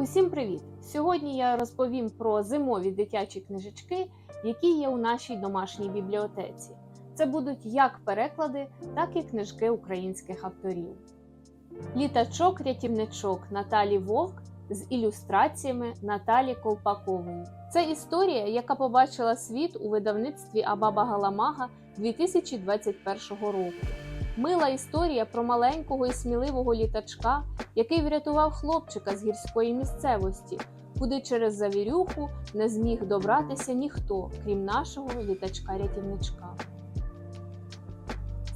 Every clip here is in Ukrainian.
Усім привіт! Сьогодні я розповім про зимові дитячі книжечки, які є у нашій домашній бібліотеці. Це будуть як переклади, так і книжки українських авторів. Літачок-рятівничок Наталі Вовк з ілюстраціями Наталі Колпакової. Це історія, яка побачила світ у видавництві Абаба Галамага 2021 року. Мила історія про маленького і сміливого літачка, який врятував хлопчика з гірської місцевості, куди через завірюху не зміг добратися ніхто, крім нашого літачка-рятівничка.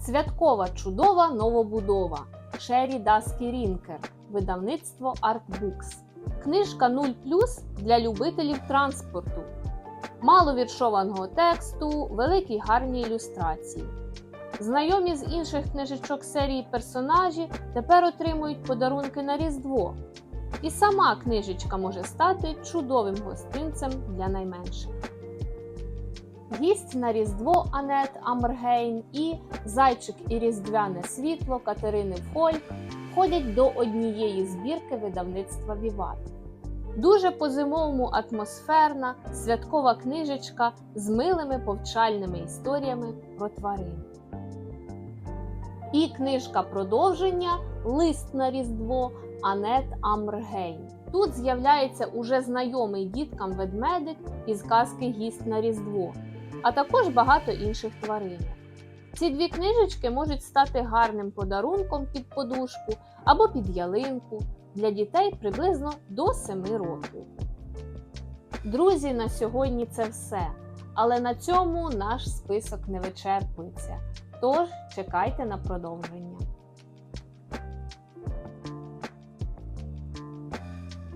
Святкова чудова новобудова Шері Даскі Рінкер, видавництво Artbooks. Книжка 0 для любителів транспорту. Мало віршованого тексту, великі гарні ілюстрації. Знайомі з інших книжечок серії персонажі тепер отримують подарунки на Різдво. І сама книжечка може стати чудовим гостинцем для найменших. Гість на Різдво Анет Амергейн і Зайчик і Різдвяне світло Катерини Фольк входять до однієї збірки видавництва Віват. Дуже по-зимовому атмосферна святкова книжечка з милими повчальними історіями про тварин. І книжка продовження Лист на Різдво Анет Амргейн. Тут з'являється уже знайомий діткам ведмедик із казки Гість на Різдво, а також багато інших тварин. Ці дві книжечки можуть стати гарним подарунком під подушку або під ялинку для дітей приблизно до 7 років. Друзі, на сьогодні це все. Але на цьому наш список не вичерпується. Тож чекайте на продовження.